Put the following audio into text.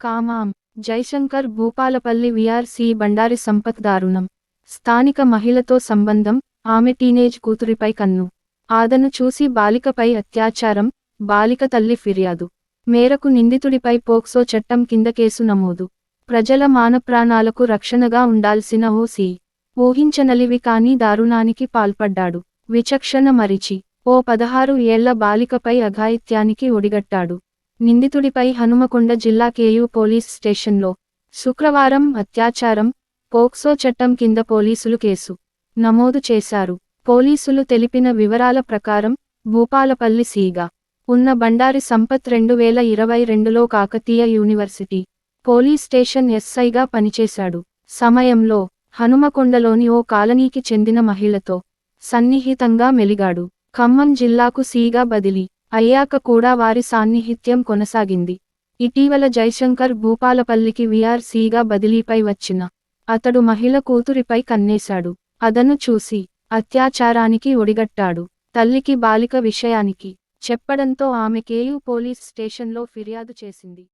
కామాం. Jaishankar Bhupalpally VRC Bandari Sampath దారుణం. స్థానిక మహిళతో సంబంధం. ఆమె టీనేజ్ కూతురిపై కన్ను. ఆదను చూసి బాలికపై అత్యాచారం. బాలిక తల్లి ఫిర్యాదు. మేరకు నిందితుడిపై పోక్సో చట్టం కింద కేసు నమోదు. ప్రజల మానప్రాణాలకు రక్షణగా ఉండాల్సిన ఓసీ. ఊహించనలివి కాని దారుణానికి పాల్పడ్డాడు. విచక్షణ మరిచి. ఓ పదహారు ఏళ్ళ బాలికపై అఘాయిత్యానికి ఒడిగట్టాడు. నిందితుడిపై హనుమకొండ జిల్లా కేయూ పోలీస్ స్టేషన్లో శుక్రవారం అత్యాచారం పోక్సో చట్టం కింద పోలీసులు కేసు నమోదు చేశారు. పోలీసులు తెలిపిన వివరాల ప్రకారం భూపాలపల్లి సీగా ఉన్న బండారి సంపత్ రెండు వేల ఇరవై రెండులో కాకతీయ యూనివర్సిటీ పోలీస్ స్టేషన్ ఎస్ఐగా పనిచేశాడు. సమయంలో హనుమకొండలోని ఓ కాలనీకి చెందిన మహిళతో సన్నిహితంగా మెలిగాడు. ఖమ్మం జిల్లాకు సీగా బదిలీ అయ్యాక కూడా వారి సాన్నిహిత్యం కొనసాగింది. ఇటీవల జైశంకర్ భూపాలపల్లికి వీఆర్సీగా బదిలీపై వచ్చిన అతడు మహిళ కూతురిపై కన్నేశాడు. అదను చూసి అత్యాచారానికి ఒడిగట్టాడు. తల్లికి బాలిక విషయానికి చెప్పడంతో ఆమె కేయూ పోలీస్ స్టేషన్లో ఫిర్యాదు చేసింది.